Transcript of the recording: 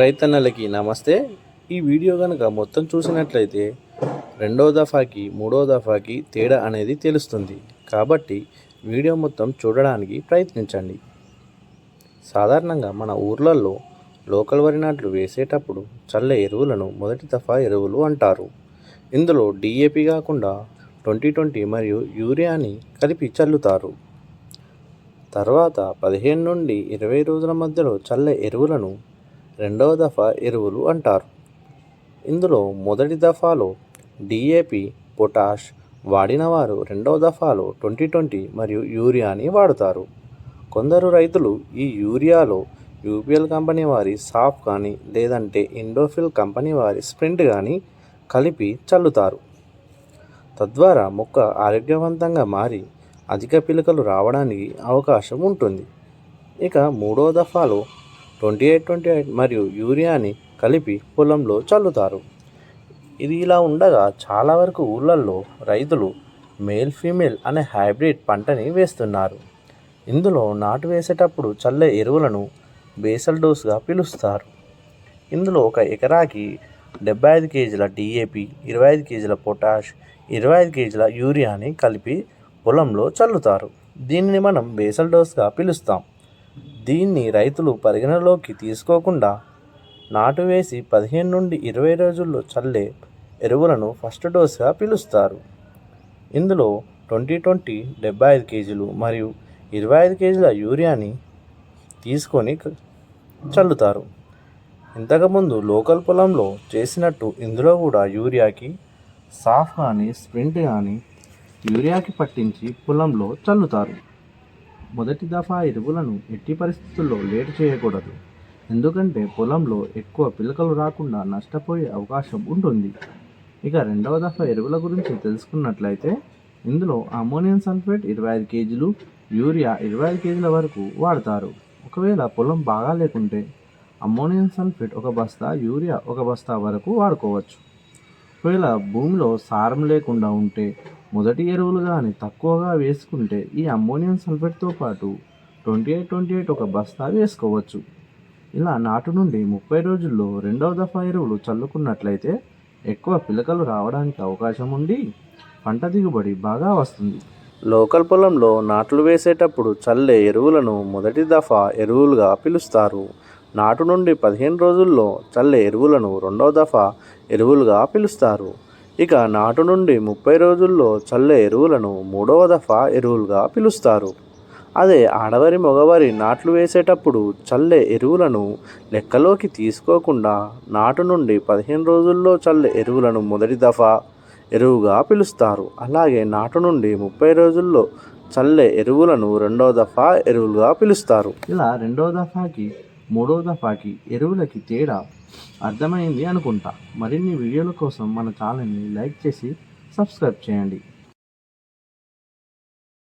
రైతన్నలకి నమస్తే. ఈ వీడియో కనుక మొత్తం చూసినట్లయితే రెండో దఫాకి మూడో దఫాకి తేడా అనేది తెలుస్తుంది. కాబట్టి వీడియో మొత్తం చూడడానికి ప్రయత్నించండి. సాధారణంగా మన ఊర్లలో లోకల్ వరి నాట్లు వేసేటప్పుడు చల్ల ఎరువులను మొదటి దఫా ఎరువులు అంటారు. ఇందులో డిఏపి కాకుండా ట్వంటీ ట్వంటీ మరియు యూరియాని కలిపి చల్లుతారు. తర్వాత పదిహేను నుండి ఇరవై రోజుల మధ్యలో చల్లే ఎరువులను రెండవ దఫా ఎరువులు అంటారు. ఇందులో మొదటి దఫాలో డిఏపి పొటాష్ వాడిన వారు రెండవ దఫాలో ట్వంటీ ట్వంటీ మరియు యూరియాని వాడుతారు. కొందరు రైతులు ఈ యూరియాలో యూపీఎల్ కంపెనీ వారి సాఫ్ కానీ లేదంటే ఇండోఫిల్ కంపెనీ వారి స్ప్రింట్ కానీ కలిపి చల్లుతారు. తద్వారా మొక్క ఆరోగ్యవంతంగా మారి అధిక పిలకలు రావడానికి అవకాశం ఉంటుంది. ఇక మూడో దఫాలో ట్వంటీ ఎయిట్ ట్వంటీ ఎయిట్ మరియు యూరియాని కలిపి పొలంలో చల్లుతారు. ఇది ఇలా ఉండగా చాలా వరకు ఊళ్ళల్లో రైతులు మేల్ ఫీమేల్ అనే హైబ్రిడ్ పంటని వేస్తున్నారు. ఇందులో నాటు వేసేటప్పుడు చల్లే ఎరువులను బేసల్ డోస్గా పిలుస్తారు. ఇందులో ఒక ఎకరాకి డెబ్బై ఐదు కేజీల డిఏపి ఇరవై ఐదు కేజీల పొటాష్ ఇరవై ఐదు కేజీల యూరియాని కలిపి పొలంలో చల్లుతారు. దీనిని మనం బేసల్ డోస్గా పిలుస్తాం. దీన్ని రైతులు పరిగణలోకి తీసుకోకుండా నాటు వేసి పదిహేను నుండి ఇరవై రోజుల్లో చల్లే ఎరువులను ఫస్ట్ డోస్గా పిలుస్తారు. ఇందులో ట్వంటీ ట్వంటీ డెబ్బై ఐదు కేజీలు మరియు ఇరవై ఐదు కేజీల యూరియాని తీసుకొని చల్లుతారు. ఇంతకుముందు లోకల్ పొలంలో చేసినట్టు ఇందులో కూడా యూరియాకి సాఫ్ కానీ స్ప్రింట్ కానీ యూరియాకి పట్టించి పొలంలో చల్లుతారు. మొదటి దఫా ఎరువులను ఎట్టి పరిస్థితుల్లో లేటు చేయకూడదు. ఎందుకంటే పొలంలో ఎక్కువ పిలకలు రాకుండా నష్టపోయే అవకాశం ఉంటుంది. ఇక రెండవ దఫా ఎరువుల గురించి తెలుసుకున్నట్లయితే ఇందులో అమ్మోనియం సల్ఫేట్ ఇరవై ఐదు కేజీలు యూరియా ఇరవై ఐదు కేజీల వరకు వాడతారు. ఒకవేళ పొలం బాగా లేకుంటే అమ్మోనియం సల్ఫేట్ ఒక బస్తా యూరియా ఒక బస్తా వరకు వాడుకోవచ్చు. ఒకవేళ భూమిలో సారం లేకుండా ఉంటే మొదటి ఎరువులు కానీ తక్కువగా వేసుకుంటే ఈ అమ్మోనియం సల్ఫేట్తో పాటు ట్వంటీ ఎయిట్ ట్వంటీ ఎయిట్ ఒక బస్తా వేసుకోవచ్చు. ఇలా నాటు నుండి ముప్పై రోజుల్లో రెండవ దఫా ఎరువులు చల్లుకున్నట్లయితే ఎక్కువ పిలకలు రావడానికి అవకాశం ఉండి పంట దిగుబడి బాగా వస్తుంది. లోకల్ పొలంలో నాట్లు వేసేటప్పుడు చల్లే ఎరువులను మొదటి దఫా ఎరువులుగా పిలుస్తారు. నాటు నుండి పదిహేను రోజుల్లో చల్లే ఎరువులను రెండవ దఫా ఎరువులుగా పిలుస్తారు. ఇక నాటు నుండి ముప్పై రోజుల్లో చల్లే ఎరువులను మూడవ దఫా ఎరువులుగా పిలుస్తారు. అదే ఆడవారి మగవారి నాట్లు వేసేటప్పుడు చల్లే ఎరువులను లెక్కలోకి తీసుకోకుండా నాటు నుండి పదిహేను రోజుల్లో చల్లే ఎరువులను మొదటి దఫా ఎరువుగా పిలుస్తారు. అలాగే నాటు నుండి ముప్పై రోజుల్లో చల్లే ఎరువులను రెండవ దఫా ఎరువులుగా పిలుస్తారు. ఇలా రెండో దఫాకి మూడో దఫాకి ఎరువులకి తేడా అర్థమైంది అనుకుంటా. మరిన్ని వీడియోల కోసం మన ఛానల్ని లైక్ చేసి సబ్స్క్రైబ్ చేయండి.